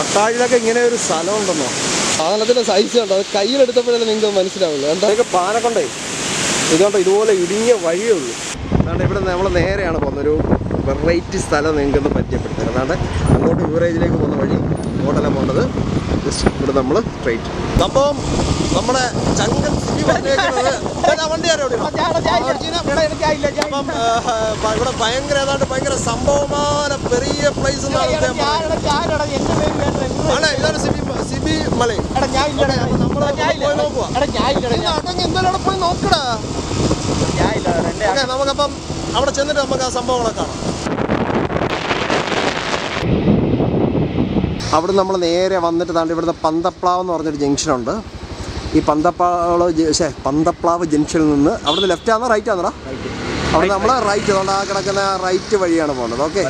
പട്ടാഴിലൊക്കെ ഇങ്ങനെ ഒരു സ്ഥലം ഉണ്ടെന്നോ സാധനത്തിന്റെ സൈസ് കണ്ടോ? അത് കയ്യിലെടുത്തപ്പോഴല്ലേ നിങ്ങൾക്ക് മനസ്സിലാവുള്ളൂ. എന്താ? പാനക്കൊണ്ടേ ഇതുകൊണ്ട് ഇതുപോലെ ഇടുങ്ങിയ വഴിയേ ഉള്ളൂ. അതുകൊണ്ട് ഇവിടെ നമ്മൾ നേരെയാണ് പോകുന്നത്. ഒരു വെറൈറ്റി സ്ഥലം നിങ്ങൾക്കൊന്ന് പരിചയപ്പെടുത്തുന്നത് അതാണ്ട് അങ്ങോട്ട് ബിവറേജിലേക്ക് പോകുന്ന വഴി ഹോട്ടലാണ് പോകേണ്ടത്. ജസ്റ്റ് ഇവിടെ നമ്മൾ സ്ട്രൈറ്റ് സംഭവം നമ്മുടെ ചങ്കൻ വണ്ടി ഇവിടെ? അപ്പം ഭയങ്കര ഏതാണ്ട് ഭയങ്കര സംഭവമാന പെരിയ പ്ലേസ് എന്നാണ് അദ്ദേഹം പറഞ്ഞത്. ആണ് ഇതാണ് സിബി സിബി മല. പോയി നോക്കടാ. നമുക്കപ്പം അവിടെ ചെന്നിട്ട് നമുക്ക് ആ സംഭവങ്ങളെ കാണാം. അവിടെ നമ്മൾ നേരെ വന്നിട്ട് താണ്ട് ഇവിടുന്ന് പന്തപ്ലാവ് എന്ന് പറഞ്ഞൊരു ജംഗ്ഷനുണ്ട് ഈ പന്തപ്ലാവ് ശേ പന്തപ്ലാവ് ജംഗ്ഷനിൽ നിന്ന് അവിടുന്ന് ലെഫ്റ്റ് ആണോ റൈറ്റ് ആണോടാ അവിടെ നമ്മൾ റൈറ്റ് അതുകൊണ്ട് ആ കിടക്കുന്ന റൈറ്റ് വഴിയാണ് പോകുന്നത്. ഓക്കെ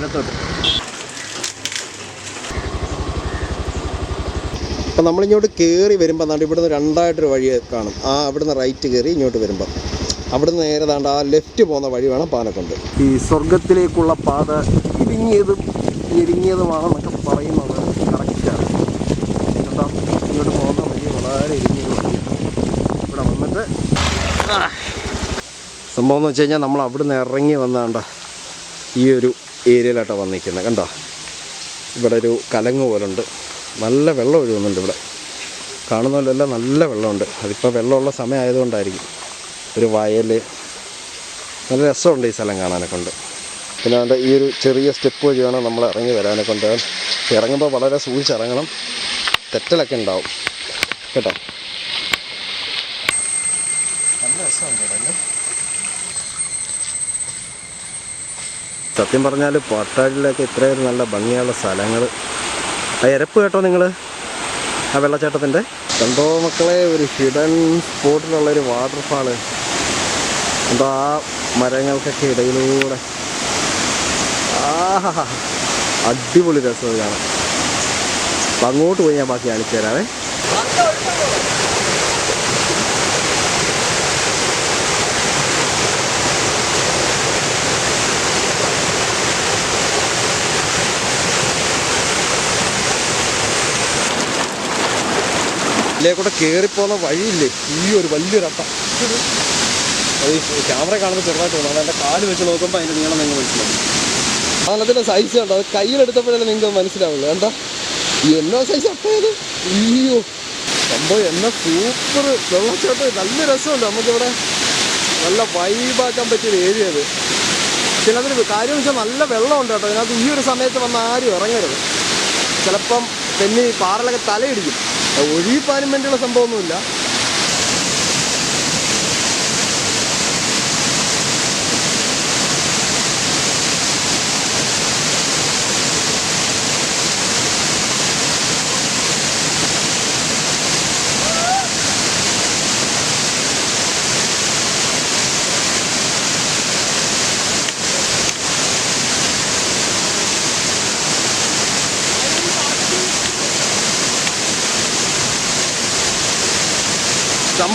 അപ്പം നമ്മളിങ്ങോട്ട് കയറി വരുമ്പോൾ താണ്ട് ഇവിടുന്ന് രണ്ടായിട്ടൊരു വഴി കാണും. ആ അവിടുന്ന് റൈറ്റ് കയറി ഇങ്ങോട്ട് വരുമ്പോൾ അവിടുന്ന് നേരെ താണ്ട് ആ ലെഫ്റ്റ് പോകുന്ന വഴി വേണം പാനക്കൊണ്ട് ഈ സ്വർഗത്തിലേക്കുള്ള പാത ഇടുങ്ങിയതും ഞെരുങ്ങിയതുമാണെന്നൊക്കെ പറയുന്നത് കറക്റ്റാണ് കേട്ടോ ഇങ്ങോട്ട് പോകുന്ന വഴി വളരെ ഇടുങ്ങിയ വഴിയാണ് ഇവിടെ വന്നിട്ട് ആ. സംഭവം എന്ന് വെച്ച് കഴിഞ്ഞാൽ നമ്മൾ അവിടെ നിന്ന് ഇറങ്ങി വന്നാണ്ട ഈ ഒരു ഏരിയയിലായിട്ടാണ് വന്നിരിക്കുന്നത് കണ്ടോ? ഇവിടെ ഒരു കലങ്ങ് പോലുണ്ട്. നല്ല വെള്ളം ഒഴുകുന്നുണ്ട് ഇവിടെ. കാണുന്നതിലെല്ലാം നല്ല വെള്ളമുണ്ട്. അതിപ്പോൾ വെള്ളമുള്ള സമയമായതുകൊണ്ടായിരിക്കും. ഒരു വയൽ നല്ല രസമുണ്ട് ഈ സ്ഥലം കാണാനെ കൊണ്ട്. പിന്നെ അതുകൊണ്ട് ഈ ഒരു ചെറിയ സ്റ്റെപ്പ് വഴി വേണം നമ്മൾ ഇറങ്ങി വരാനെ കൊണ്ട്. ഇറങ്ങുമ്പോൾ വളരെ സൂക്ഷിച്ചിറങ്ങണം തെറ്റലൊക്കെ ഉണ്ടാവും. കേട്ടോ നല്ല രസമുണ്ട് ഇവിടെ അല്ലേ? സത്യം പറഞ്ഞാൽ പാട്ടാഴിലൊക്കെ ഇത്രയും നല്ല ഭംഗിയുള്ള സ്ഥലങ്ങൾ ആ എരപ്പ് കേട്ടോ നിങ്ങൾ ആ വെള്ളച്ചാട്ടത്തിന്റെ കണ്ടോ മക്കളെ ഒരു ഹിഡൻ സ്പോട്ടിലുള്ളൊരു വാട്ടർഫാൾ എന്തോ ആ മരങ്ങൾക്കൊക്കെ ഇടയിലൂടെ. ആഹാ. അടിപൊളി രസം ഇത് കാണാൻ. അപ്പം അങ്ങോട്ട് പോയി ഞാൻ ബാക്കി കാണിച്ചു തരാവേ. ഇതിലേ കയറിപ്പോകുന്ന വഴിയില്ലേ? ഈ ഒരു വലിയൊരു അട്ട. അത് ഈ ക്യാമറ കാണുമ്പോൾ ചെറുതായിട്ട് തോന്നുന്നു എന്റെ കാൽ വെച്ച് നോക്കുമ്പോൾ അതിന്റെ നീളം നിങ്ങൾ മനസ്സിലാവും. അതിന്റെ സൈസ് കണ്ടോ? അത് കയ്യിലെടുത്തപ്പോഴല്ലേ നിങ്ങൾക്ക് മനസ്സിലാവുള്ളൂ. എന്താ എന്നോ സൈസ് അട്ടയത് അയ്യോ. സംഭവം എന്ന സൂപ്പർ വെള്ളച്ചാട്ടം. നല്ല രസമുണ്ട് നമുക്കിവിടെ. നല്ല വൈബാക്കാൻ പറ്റിയൊരു ഏരിയ അത് ചിലതിന് കാര്യം വെച്ചാൽ നല്ല വെള്ളമുണ്ട് കേട്ടോ. അതിനകത്ത് ഈ ഒരു സമയത്ത് വന്ന് ആരും ഇറങ്ങരുത്. ചിലപ്പം തെന്നി പാറലൊക്കെ തലയിടിക്കും. ഒഴുകിപ്പാനും വേണ്ടിയുള്ള സംഭവമൊന്നുമില്ല.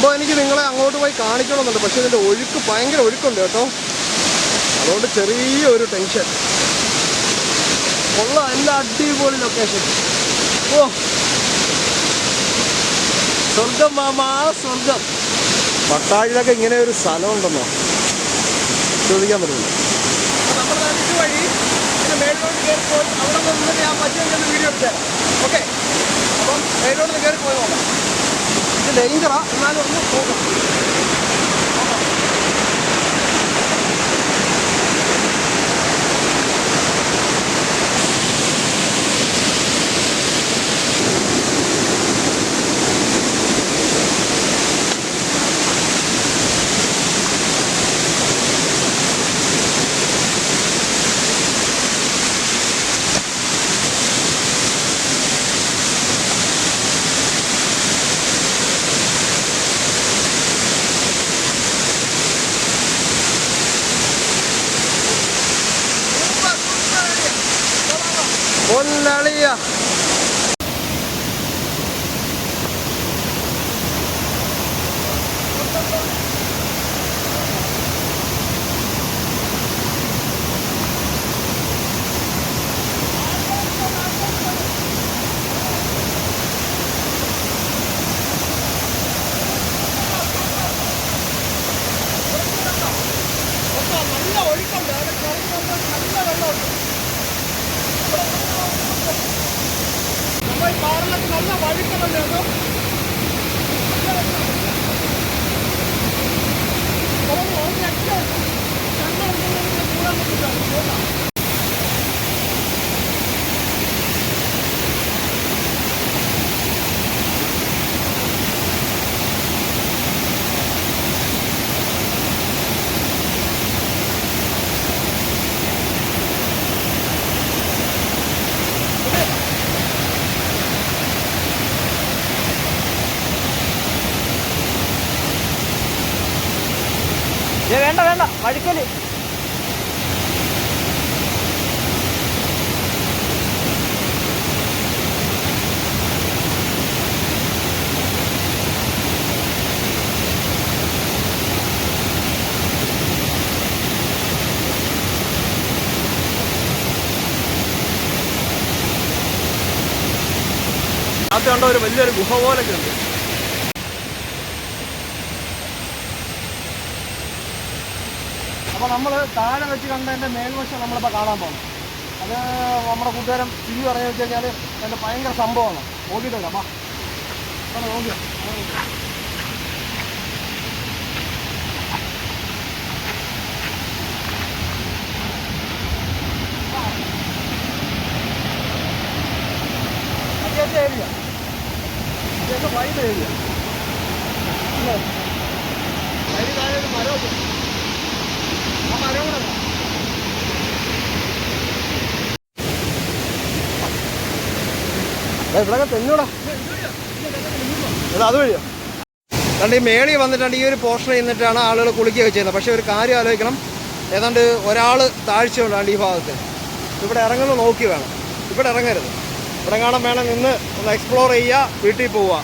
സംഭവം എനിക്ക് നിങ്ങളെ അങ്ങോട്ട് പോയി കാണിക്കണമെന്നുണ്ട്. പക്ഷേ ഇതിന്റെ ഒഴുക്ക് ഭയങ്കര ഒഴുക്കുണ്ട് കേട്ടോ. അതുകൊണ്ട് ചെറിയ ഒരു ടെൻഷൻ ഉള്ള നല്ല അടിപൊളി ലൊക്കേഷൻ ഓ. സ്വർഗം മാമാ സ്വർഗം. പട്ടാഴിലൊക്കെ ഇങ്ങനെ ഒരു സ്ഥലം ഉണ്ടെന്നോ ചോദിക്കാൻ പറ്റുന്നു നമ്മുടെ നാട്ടിൽ വഴി പിന്നെ അവിടെ നിന്ന് ഞാൻ വീഡിയോ എടുത്തരാം. ഓക്കെ. അപ്പം മേലോട്ട് കയറി പോയി നോക്കാം. ഇത് ഡേഞ്ചറാ എന്നാലും ഒന്ന് പോകാം വേണ്ട വേണ്ട. വഴുക്കൽ. അതുകൊണ്ട് കണ്ട ഒരു വലിയൊരു ഗുഹ പോലൊക്കെ ഉണ്ട്. നമ്മൾ താഴെ വെച്ച് കണ്ടതിന്റെ മേൽവശം നമ്മളിപ്പോൾ കാണാൻ പോകുന്നു. അത് നമ്മുടെ കൂട്ടുകാരൻ ചിരി പറഞ്ഞു വെച്ച് കഴിഞ്ഞാൽ അതിന്റെ ഭയങ്കര സംഭവമാണ്. നോക്കിയിട്ടില്ല അപ്പം നോക്കി ഏരിയ അത്യാവശ്യം വൈഡ് ഏരിയ അതിന് താഴെ ഒരു ഇവിടെയൊക്കെ തെന്നൂടാ. അത് വഴിയോ. കണ്ട് ഈ മേളി വന്നിട്ടുണ്ട് ഈ ഒരു പോർഷൻ നിന്നിട്ടാണ് ആളുകൾ കുളിക്കുകയൊക്കെ ചെയ്യുന്നത്. പക്ഷേ ഒരു കാര്യം ആലോചിക്കണം. ഏതാണ്ട് ഒരാൾ താഴ്ചയുണ്ടാണ്ട് ഈ ഭാഗത്ത്. ഇവിടെ ഇറങ്ങുന്നത് നോക്കി വേണം. ഇവിടെ ഇറങ്ങരുത്. ഇവിടെ കാണാൻ വേണം നിന്ന് ഒന്ന് എക്സ്പ്ലോർ ചെയ്യുക വീട്ടിൽ പോവുക.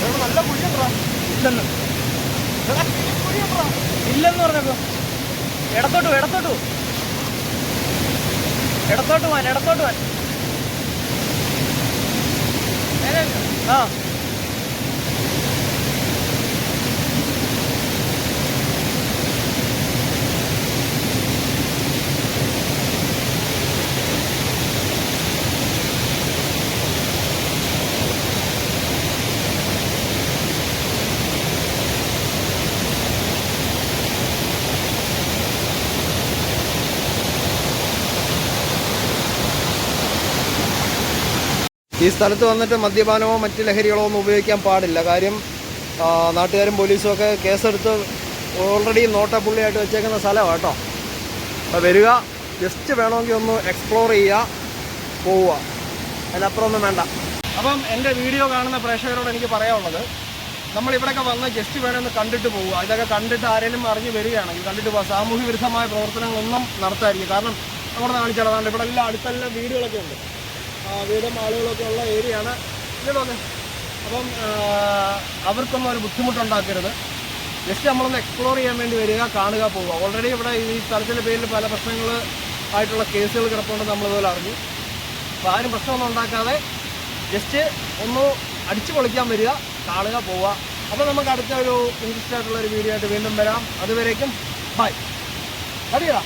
ഇവിടെ നല്ല കുഴിയുണ്ടാ ഇല്ലെന്ന് പറഞ്ഞപ്പോ. ഇടത്തോട്ട് ഇടത്തോട്ട്. ഇടത്തോട്ട് പോവാൻ ഇടത്തോട്ട് പോവാൻ. ആ. ഈ സ്ഥലത്ത് വന്നിട്ട് മദ്യപാനമോ മറ്റ് ലഹരികളോ ഒന്നും ഉപയോഗിക്കാൻ പാടില്ല. കാര്യം നാട്ടുകാരും പോലീസും ഒക്കെ കേസെടുത്ത് ഓൾറെഡി നോട്ടപ്പുള്ളിയായിട്ട് വെച്ചേക്കുന്ന സ്ഥലമാണ് കേട്ടോ അപ്പോൾ വരിക ജസ്റ്റ് വേണമെങ്കിൽ ഒന്ന് എക്സ്പ്ലോർ ചെയ്യുക പോവുക. അതിനപ്പുറം ഒന്നും വേണ്ട. അപ്പം എന്റെ വീഡിയോ കാണുന്ന പ്രേക്ഷകരോട് എനിക്ക് പറയാനുള്ളത് നമ്മൾ ഇവിടെയൊക്കെ വന്ന് ജസ്റ്റ് വേണമെന്ന് കണ്ടിട്ട് പോവുക. ഇതൊക്കെ കണ്ടിട്ട് ആരെങ്കിലും അറിഞ്ഞ് വരികയാണെങ്കിൽ കണ്ടിട്ട് പോവുക. സാമൂഹ്യ വിരുദ്ധമായ പ്രവർത്തനങ്ങളൊന്നും നടത്താതിരിക്കും കാരണം നമ്മുടെ കാണിച്ചാൽ ഇവിടെ എല്ലാം അടുത്തെല്ലാം വീടുകളൊക്കെ ഉണ്ട്. വീടും ആളുകളൊക്കെ ഉള്ള ഏരിയയാണ്. ഇതൊക്കെ അപ്പം അവർക്കൊന്നും ഒരു ബുദ്ധിമുട്ടുണ്ടാക്കരുത്. ജസ്റ്റ് നമ്മളൊന്ന് എക്സ്പ്ലോർ ചെയ്യാൻ വേണ്ടി വരിക കാണുക പോവുക. ഓൾറെഡി ഇവിടെ ഈ സ്ഥലത്തിന്റെ പേരിൽ പല പ്രശ്നങ്ങൾ ആയിട്ടുള്ള കേസുകൾ കിടപ്പുണ്ടെന്ന് നമ്മളിതുപോലെ അറിഞ്ഞു. അപ്പോൾ ആരും പ്രശ്നമൊന്നും ഉണ്ടാക്കാതെ ജസ്റ്റ് ഒന്ന് അടിച്ചു പൊളിക്കാൻ വരിക കാണുക പോവുക. അപ്പോൾ നമുക്ക് അടുത്ത ഒരു ഇൻട്രസ്റ്റ് ആയിട്ടുള്ള ഒരു വീഡിയോ ആയിട്ട് വീണ്ടും വരാം. അതുവരേക്കും ബൈ അടിയടാ